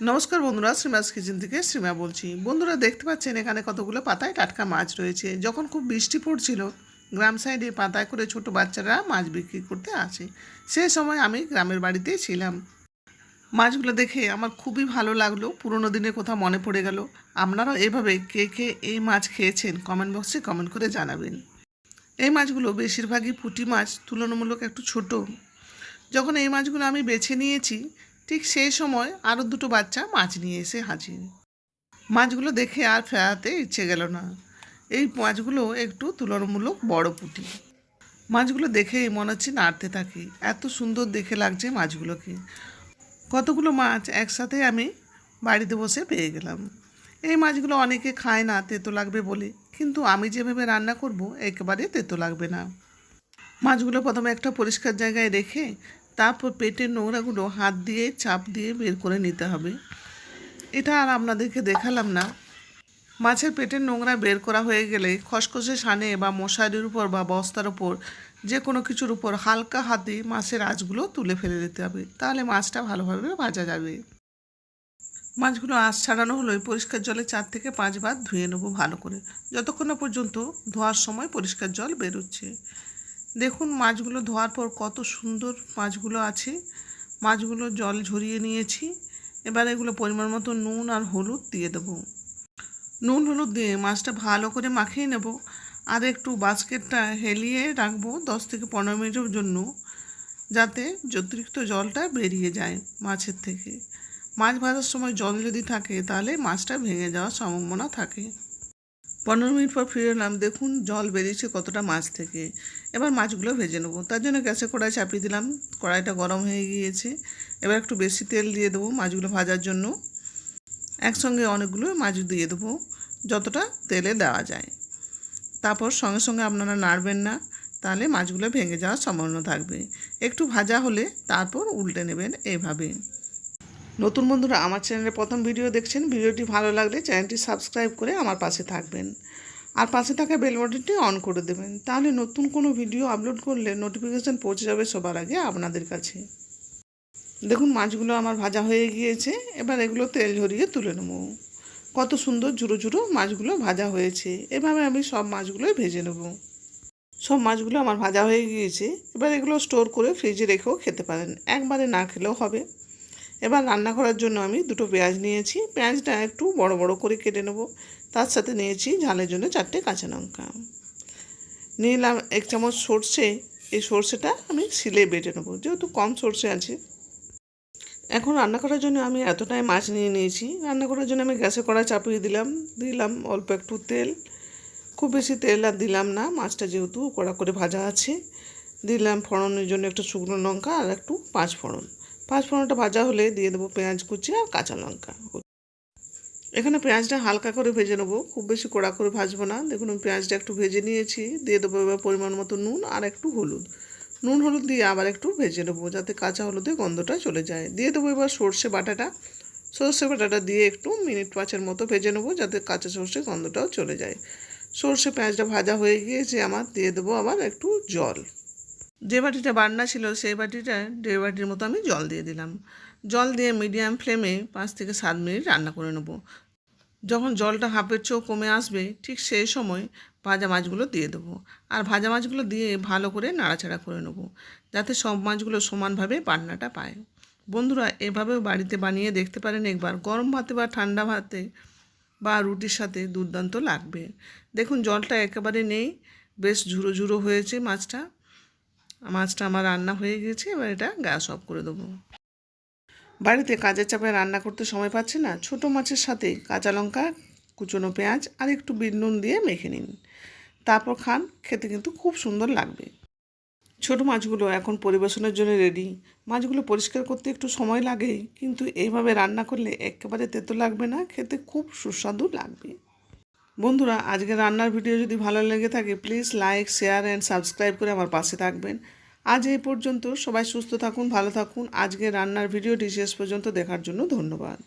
নমস্কার বন্ধুরা, শ্রীমাস কিচেন থেকে শ্রীমা বলছি। বন্ধুরা, দেখতে পাচ্ছেন এখানে কতগুলো পাতায় টাটকা মাছ রয়েছে। যখন খুব বৃষ্টি পড়ছিল, গ্রাম সাইডে পাতায় করে ছোট বাচ্চারা মাছ বিক্রি করতে আসে। সে সময় আমি গ্রামের বাড়িতেই ছিলাম। মাছগুলো দেখে আমার খুবই ভালো লাগল। পুরোনো দিনের কথা মনে পড়ে গেল। আপনারাও এভাবে কে কে এই মাছ খেয়েছেন কমেন্ট বক্সে কমেন্ট করে জানাবেন। এই মাছগুলো বেশিরভাগই পুঁটি মাছ, তুলনামূলক একটু ছোট। যখন এই মাছগুলো আমি বেছে নিয়েছি ঠিক সেই সময় আরও দুটো বাচ্চা মাছ নিয়ে এসে হাজির। মাছগুলো দেখে আর ফেরাতে ইচ্ছে গেল না। এই মাছগুলো একটু তুলনামূলক বড় পুঁটি। মাছগুলো দেখেই মনে হচ্ছে নাড়তে থাকি। এত সুন্দর দেখে লাগছে মাছগুলোকে। কতগুলো মাছ একসাথে আমি বাড়িতে বসে পেয়ে গেলাম। এই মাছগুলো অনেকে খায় না, তেতো লাগবে বলে। কিন্তু আমি যেভাবে রান্না করব, একেবারে তেতো লাগবে না। মাছগুলো প্রথমে একটা পরিষ্কার জায়গায় রেখে তারপর পেটের নোংরাগুলো হাত দিয়ে, চাপ দিয়ে বের করে নিতে হবে। এটা আর আপনাদেরকে দেখালাম না। মাছের পেটের নোংরা বের করা হয়ে গেলে খসখসে সানে বা মশারির উপর বা বস্তার উপর যে কোনো কিছুর উপর হালকা হাতে মাছের আঁচগুলো তুলে ফেলে দিতে হবে। তাহলে মাছটা ভালোভাবে ভাজা যাবে। মাছগুলো আঁশ ছাড়ানো হলোই পরিষ্কার জলে চার থেকে পাঁচবার ধুয়ে নেব ভালো করে। যতক্ষণ না পর্যন্ত ধোয়ার সময় পরিষ্কার জল বেরোচ্ছে। দেখুন মাছগুলো ধোয়ার পর কত সুন্দর মাছগুলো আছে। মাছগুলো জল ঝরিয়ে নিয়েছি। এবার এগুলো পরিমাণ মতো নুন আর হলুদ দিয়ে দেবো। নুন হলুদ দিয়ে মাছটা ভালো করে মাখিয়ে নেব। আর একটু বাস্কেটটা হেলিয়ে রাখব দশ থেকে পনেরো মিনিটের জন্য, যাতে অতিরিক্ত জলটা বেরিয়ে যায় মাছের থেকে। মাছ ভাজার সময় জল যদি থাকে, তাহলে মাছটা ভেঙে যাওয়ার সম্ভাবনা থাকে। পনেরো মিনিট পর ফিরে এলাম, দেখুন জল বেরিয়েছে কতটা মাছ থেকে। এবার মাছগুলো ভেজে নেব। তার জন্য গ্যাসে কড়াই চাপিয়ে দিলাম। কড়াইটা গরম হয়ে গিয়েছে। এবার একটু বেশি তেল দিয়ে দেবো মাছগুলো ভাজার জন্য। একসঙ্গে অনেকগুলো মাছ দিয়ে দেবো, যতটা তেলে দেওয়া যায়। তারপর সঙ্গে সঙ্গে আপনারা নাড়বেন না, তাহলে মাছগুলো ভেঙে যাওয়ার সম্ভাবনা থাকবে। একটু ভাজা হলে তারপর উল্টে নেবেন এইভাবে নতুন বন্ধুরা আমার চ্যানেলে প্রথম ভিডিও দেখছেন, ভিডিওটি ভালো লাগলে চ্যানেলটি সাবস্ক্রাইব করে আমার পাশে থাকবেন। আর পাশে থাকা বেল বাটনটি অন করে দেবেন, তাহলে নতুন কোনো ভিডিও আপলোড করলে নোটিফিকেশান পৌঁছে যাবে সবার আগে আপনাদের কাছে। দেখুন, মাছগুলো আমার ভাজা হয়ে গিয়েছে, এবার এগুলো তেল ঝরিয়ে তুলে নেব। কত সুন্দর ঝুড়ো ঝুড়ো মাছগুলো ভাজা হয়েছে, এভাবে আমি সব মাছগুলোই ভেজে নেব। সব মাছগুলো আমার ভাজা হয়ে গিয়েছে, এবার এগুলো স্টোর করে ফ্রিজে রেখেও খেতে পারেন, একবারে না খেলেও হবে। এবার রান্না করার জন্য আমি দুটো পেঁয়াজ নিয়েছি। পেঁয়াজটা একটু বড় বড় করে কেটে নেব। তার সাথে নিয়েছি ঝালের জন্য চারটে কাঁচা লঙ্কা। নিলাম এক চামচ সর্ষে। এই সর্ষেটা আমি শিলে বেটে নেব। যেহেতু কম সর্ষে আছে। এখন রান্না করার জন্য আমি এতটাই মাছ নিয়ে নিয়েছি। রান্না করার জন্য আমি গ্যাসে কড়া চাপিয়ে দিলাম। দিলাম অল্প একটু তেল। খুব বেশি তেল আর দিলাম না। মাছটা যেহেতু কড়া করে ভাজা আছে। দিলাম ফোড়নের জন্য একটু শুকনো লঙ্কা আর একটু পাঁচ ফোড়ন পাঁচ ফোড়নটা ভাজা হলে দিয়ে দেবো পেঁয়াজ কুচি আর কাঁচা লঙ্কা। এখানে পেঁয়াজটা হালকা করে ভেজে নেব, খুব বেশি কড়া করে ভাজবো না। দেখুন, আমি পেঁয়াজটা একটু ভেজে নিয়েছি, দিয়ে দেবো এবার পরিমাণ মতো নুন আর একটু হলুদ। নুন হলুদ দিয়ে আবার একটু ভেজে নেব, যাতে কাঁচা হলুদে গন্ধটা চলে যায়। দিয়ে দেবো এবার সর্ষে বাটাটা। সর্ষে বাটাটা দিয়ে একটু মিনিট পাঁচের মতো ভেজে নেব, যাতে কাঁচা সর্ষে গন্ধটাও চলে যায়। সর্ষে পেঁয়াজটা ভাজা হয়ে গিয়েছে আমার, দিয়ে দেবো আবার একটু জল। যে বাটিটা বান্না ছিল সেই বাটিটা দেড় বাটির মতো আমি জল দিয়ে দিলাম। জল দিয়ে মিডিয়াম ফ্লেমে পাঁচ থেকে সাত মিনিট রান্না করে নেব। যখন জলটা হাফের চেয়েও কমে আসবে, ঠিক সেই সময় ভাজা মাছগুলো দিয়ে দেবো। আর ভাজা মাছগুলো দিয়ে ভালো করে নাড়াচাড়া করে নেব, যাতে সব মাছগুলো সমানভাবে পান্নাটা পায়। বন্ধুরা, এভাবেও বাড়িতে বানিয়ে দেখতে পারেন একবার। গরম ভাতে বা ঠান্ডা ভাতে বা রুটির সাথে দুর্দান্ত লাগবে। দেখুন, জলটা একেবারে নেই, বেশ ঝুরো ঝুরো হয়েছে মাছটা। মাছটা আমার রান্না হয়ে গেছে, এবার এটা গ্যাস অফ করে দেবো। বাড়িতে কাজের চাপে রান্না করতে সময় পাচ্ছে না, ছোট মাছের সাথে কাঁচা লঙ্কা, কুচনো পেঁয়াজ আর একটু বিট নুন দিয়ে মেখে নিন। তারপর খান, খেতে কিন্তু খুব সুন্দর লাগবে। ছোট মাছগুলো এখন পরিবেশনের জন্য রেডি মাছগুলো পরিষ্কার করতে একটু সময় লাগে, কিন্তু এইভাবে রান্না করলে একেবারে তেতো লাগবে না, খেতে খুব সুস্বাদু লাগবে। বন্ধুরা, আজকে রান্নার ভিডিও যদি ভালো লেগে থাকে please like share and subscribe করে আমার পাশে থাকবেন। আজ এই পর্যন্ত সবাই সুস্থ থাকুন, ভালো থাকুন। আজকে রান্নার ভিডিওটি শেষ পর্যন্ত দেখার জন্য ধন্যবাদ।